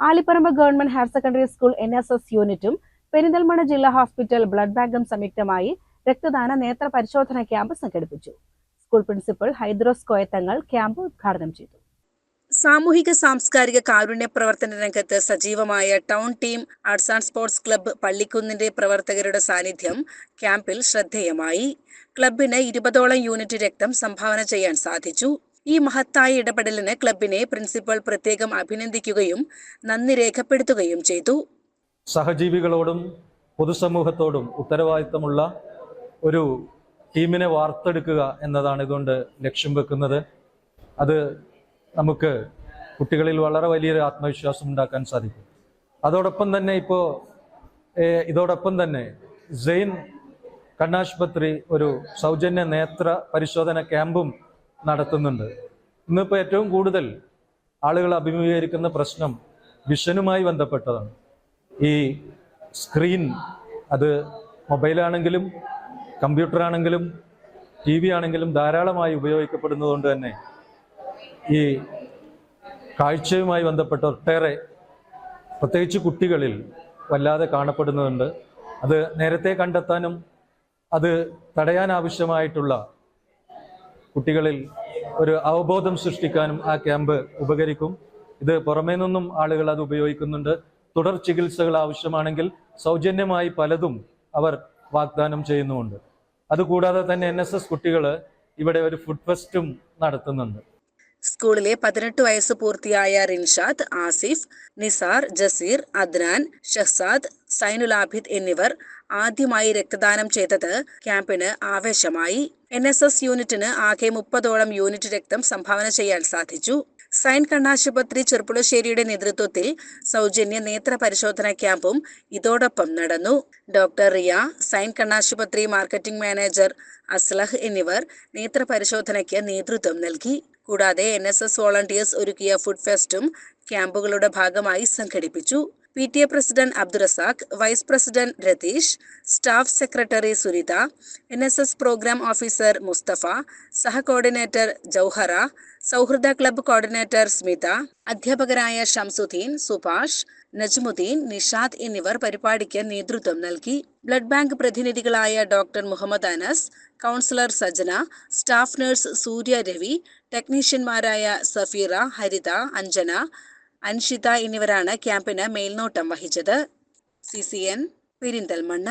Alipparamba government higher secondary school N S S യൂണിറ്റും പെരിന്തൽമണ്ണ ജില്ലാ hospital blood ബാങ്കും സംയുക്തമായി രക്തദാന നേത്ര പരിശോധന ക്യാമ്പ് സംഘടിപ്പിച്ചു. School principal Hydros Koyathangal camp ഉദ്ഘാടനം ചെയ്തു. സാമൂഹിക സാംസ്കാരിക കാരുണ്യ പ്രവർത്തന രംഗത്ത് സജീവമായ town team arts and sports club പള്ളിക്കുന്നിന്റെ പ്രവർത്തകരുടെ സാന്നിധ്യം ക്യാമ്പിൽ ശ്രദ്ധേയമായി. ക്ലബിന് ഇരുപതോളം യൂണിറ്റ് രക്തം സംഭാവന ചെയ്യാൻ സാധിച്ചു. ഈ മഹത്തായ ഇടപെടലിന് ക്ലബിനെ പ്രിൻസിപ്പൽ പ്രത്യേകം അഭിനന്ദിക്കുകയും നന്ദി രേഖപ്പെടുത്തുകയും ചെയ്തു. സഹജീവികളോടും പൊതുസമൂഹത്തോടും ഉത്തരവാദിത്തമുള്ള ഒരു ടീമിനെ വാർത്തെടുക്കുക എന്നതാണ് ഇതുകൊണ്ട് ലക്ഷ്യം വെക്കുന്നത്. അത് നമുക്ക് കുട്ടികളിൽ വളരെ വലിയൊരു ആത്മവിശ്വാസം ഉണ്ടാക്കാൻ സാധിക്കും. അതോടൊപ്പം തന്നെ ഇപ്പോൾ ഇതോടൊപ്പം തന്നെ സെയിൻ കണ്ണാശുപത്രി ഒരു സൗജന്യ നേത്ര പരിശോധന ക്യാമ്പും നടത്തുന്നുണ്ട്. ഇന്നിപ്പോൾ ഏറ്റവും കൂടുതൽ ആളുകൾ അഭിമുഖീകരിക്കുന്ന പ്രശ്നം വിഷനുമായി ബന്ധപ്പെട്ടതാണ്. ഈ സ്ക്രീൻ അത് മൊബൈലാണെങ്കിലും കമ്പ്യൂട്ടറാണെങ്കിലും ടി വി ആണെങ്കിലും ധാരാളമായി ഉപയോഗിക്കപ്പെടുന്നതുകൊണ്ട് തന്നെ ഈ കാഴ്ചയുമായി ബന്ധപ്പെട്ട ഒട്ടേറെ പ്രത്യേകിച്ച് കുട്ടികളിൽ വല്ലാതെ കാണപ്പെടുന്നുണ്ട്. അത് നേരത്തെ കണ്ടെത്താനും അത് തടയാൻ ആവശ്യമായിട്ടുള്ള കുട്ടികളിൽ ഒരു അവബോധം സൃഷ്ടിക്കാനും ആ ക്യാമ്പ് ഉപകരിക്കും. ഇത് പുറമേ നിന്നും ആളുകൾ അത് ഉപയോഗിക്കുന്നുണ്ട്. തുടർ ചികിത്സകൾ ആവശ്യമാണെങ്കിൽ സൗജന്യമായി പലതും അവർ വാഗ്ദാനം ചെയ്യുന്നുമുണ്ട്. അതുകൂടാതെ തന്നെ എൻ എസ് എസ് കുട്ടികൾ ഇവിടെ ഒരു ഫുഡ് ഫെസ്റ്റും നടത്തുന്നുണ്ട്. സ്കൂളിലെ പതിനെട്ട് വയസ്സ് പൂർത്തിയായ റിൻഷാദ് ആസിഫ് നിസാർ ജസീർ അദ്നാൻ ഷഹ്സാദ് സൈനുലാഭിദ് എന്നിവർ ആദ്യമായി രക്തദാനം ചെയ്തത് ക്യാമ്പിന് ആവേശമായി. എൻ എസ് എസ് യൂണിറ്റിന് ആകെ മുപ്പതോളം യൂണിറ്റ് രക്തം സംഭാവന ചെയ്യാൻ സാധിച്ചു. സൈൻ കണ്ണാശുപത്രി ചെറുപ്പുളശ്ശേരിയുടെ നേതൃത്വത്തിൽ സൗജന്യ നേത്ര പരിശോധന ക്യാമ്പും ഇതോടൊപ്പം നടന്നു. ഡോക്ടർ റിയ സൈൻ കണ്ണാശുപത്രി മാർക്കറ്റിംഗ് മാനേജർ അസ്ലഹ് എന്നിവർ നേത്ര പരിശോധനയ്ക്ക് നേതൃത്വം നൽകി. കൂടാതെ എൻ എസ് എസ് വോളണ്ടിയേഴ്സ് ഒരുക്കിയ ഫുഡ് ഫെസ്റ്റും ക്യാമ്പുകളുടെ ഭാഗമായി സംഘടിപ്പിച്ചു. P T A president Abdurazak vice president Ratheesh staff secretary Sunitha N S S programme officer Musthafa സഹ കോർഡിനേറ്റർ ജൗഹറ സൗഹൃദ ക്ലബ്ബ് കോർഡിനേറ്റർ സ്മിത അധ്യാപകരായ ഷംസുദ്ദീൻ സുഭാഷ് നജ്മുദ്ദീൻ നിഷാദ് എന്നിവർ പരിപാടിക്ക് നേതൃത്വം നൽകി. Blood bank പ്രതിനിധികളായ doctor Muhammad Anas councillor Sajana staff nurse Surya Ravi ടെക്നീഷ്യന്മാരായ Safeera Haritha Anjana Anshitha എന്നിവരാണ് ക്യാമ്പിന് മേൽനോട്ടം വഹിച്ചത്. C C N Perinthalmanna